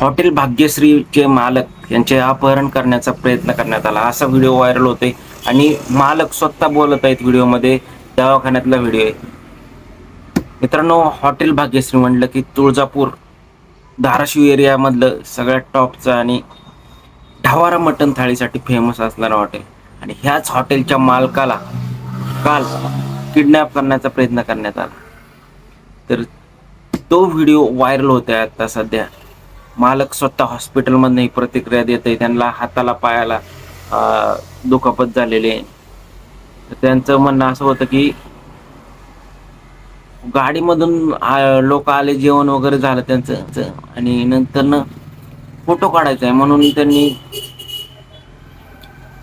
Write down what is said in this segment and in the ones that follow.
Hotel भाग्यश्रीचे मालक यांचे अपहरण करण्याचा प्रयत्न करण्यात आला. असा व्हिडिओ व्हायरल होते आणि मालक स्वतः बोलत आहेत व्हिडिओमध्ये दवाखान्यातला व्हिडिओ आहे. मित्रांनो हॉटेल भाग्यश्री म्हणलं की तुळजापूर धाराशिव एरियामधलं सगळ्यात टॉपचं आणि ढावारा मटण थाळीसाठी फेमस असणारं हॉटेल. आणि ह्याच हॉटेलच्या मालकाला काल किडनॅप करण्याचा प्रयत्न करण्यात आला. तर तो व्हिडिओ व्हायरल होत आहे आता सध्या. मालक स्वतः हॉस्पिटलमधनं ही प्रतिक्रिया देत आहे त्यांना हाताला पायाला दुखापत झालेली आहे. तर त्यांचं म्हणणं असं होतं की गाडीमधून लोक आले जेवण वगैरे झालं त्यांचं आणि नंतर फोटो काढायचा आहे. म्हणून त्यांनी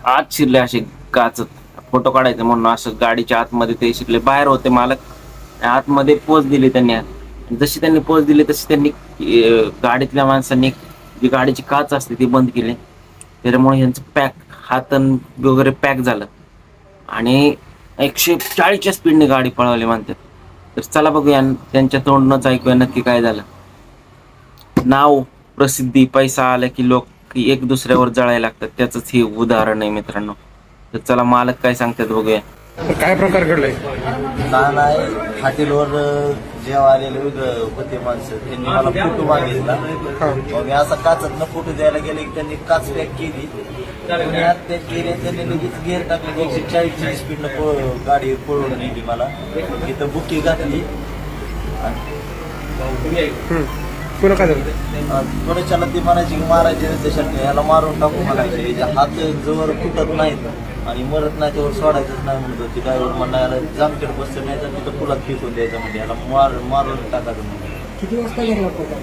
आत शिरले असे काचत फोटो काढायचे म्हणून असं गाडीच्या आतमध्ये ते शिरले. बाहेर होते मालक. आतमध्ये पोच दिली त्यांनी. जशी त्यांनी पोच दिली तशी त्यांनी गाडीतल्या माणसांनी जी गाडीची काच असते ती बंद केली. त्याच्यामुळे यांचं पॅक हात वगैरे पॅक झालं. आणि एकशे चाळीसच्या स्पीडने गाडी पळवली म्हणतात. तर चला बघूया त्यांच्या तोंडनंच ऐकूया नक्की काय झालं. नाव प्रसिद्धी पैसा आला की लोक एक दुसऱ्यावर जळायला लागतात. त्याचंच हे उदाहरण आहे मित्रांनो. तर चला मालक काय सांगतात बघूया. काय प्रकार घडलाय लहान आहे हॉटेलवर जेव्हा आलेले होते माणसं त्यांनी मला फोटो मागितला. मग मी असा काचत फोटो द्यायला गेले की त्यांनी काच पॅक केली. आणि आत ते केले त्यांनी लगेच गेअर टाकले एकशे चाळीसची स्पीडनं गाडी पळवून नेली मला. इथं बुकी घातली. पुन्हा काय झालं? थोड्याच्याला ती म्हणायची की मारायचे देशात ह्याला मारून टाकू म्हणायचे. याचे हात जवळ फुटत नाहीत. आणि मरत नाही त्यावर सोडायचंच नाही म्हणत होती. ड्रायव्हर म्हणायला जामखेड बसतं नाही तर तिथं पुलात फेकून द्यायचं म्हणजे. याला मार मारून टाकायचं म्हणजे. किती वाजता घडला प्रकार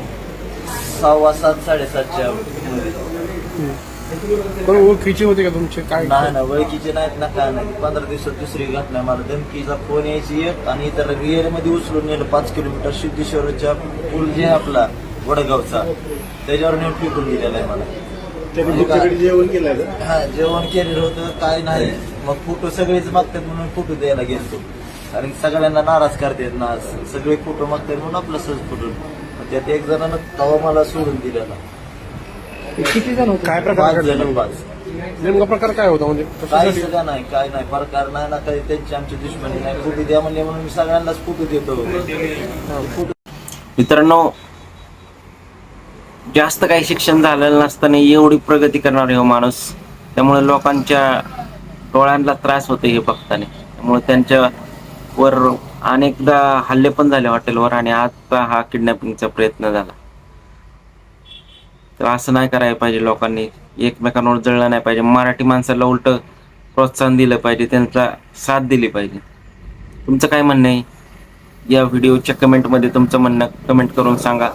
सहावा सात साडेसातच्या मध्ये. ओळखीचे होते का तुमचे? काय नाही ना ओळखीचे नाहीत ना काय नाही. पंधरा दिवसात दुसरी घटना मला धमकीचा फोन यायची एक आणि इतर रिअलमध्ये उचलून नेलं. पाच किलोमीटर सिद्धेश्वरच्या पूल जे आहे आपला वडगावचा त्याच्यावर नेऊन फेकून दिलेला आहे मला. जेवण केलं हा जेवण केलेलं होतं काय नाही. मग फोटो सगळेच मागतात म्हणून फोटो द्यायला गेलतो. कारण सगळ्यांना नाराज करतात ना सगळे फोटो मागतात म्हणून आपला सहज फोटो. मग त्यात एक जणांना तवा मला सोडून दिलेला किती जण होते? काय पाच प्रकार जण घडला पाच. नेमका प्रकार काय होता म्हणजे? कशासाठी? सुद्धा नाही काय नाही. प्रकार नाही ना काही त्यांची आमची दुश्मनी नाही. फोटो द्या म्हणले म्हणून मी सगळ्यांनाच फोटो देतो. फोटो. मित्रांनो जास्त काही शिक्षण झालेलं नसताना एवढी प्रगती करणार हो माणूस. त्यामुळे लोकांच्या डोळ्यांना त्रास होते हे बघताना. त्यामुळे त्यांच्या वर अनेकदा हल्ले पण झाले हॉटेलवर आणि आता हा किडनॅपिंगचा प्रयत्न झाला. तर असं नाही करायला पाहिजे लोकांनी. एकमेकांवर जळलं नाही पाहिजे. मराठी माणसाला उलट प्रोत्साहन दिलं पाहिजे. त्यांचा साथ दिली पाहिजे. तुमचं काय म्हणणं आहे? या व्हिडिओच्या कमेंटमध्ये तुमचं म्हणणं कमेंट करून सांगा.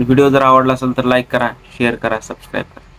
व्हिडिओ जर आवडला असेल तर लाईक करा शेअर करा सबस्क्राईब करा.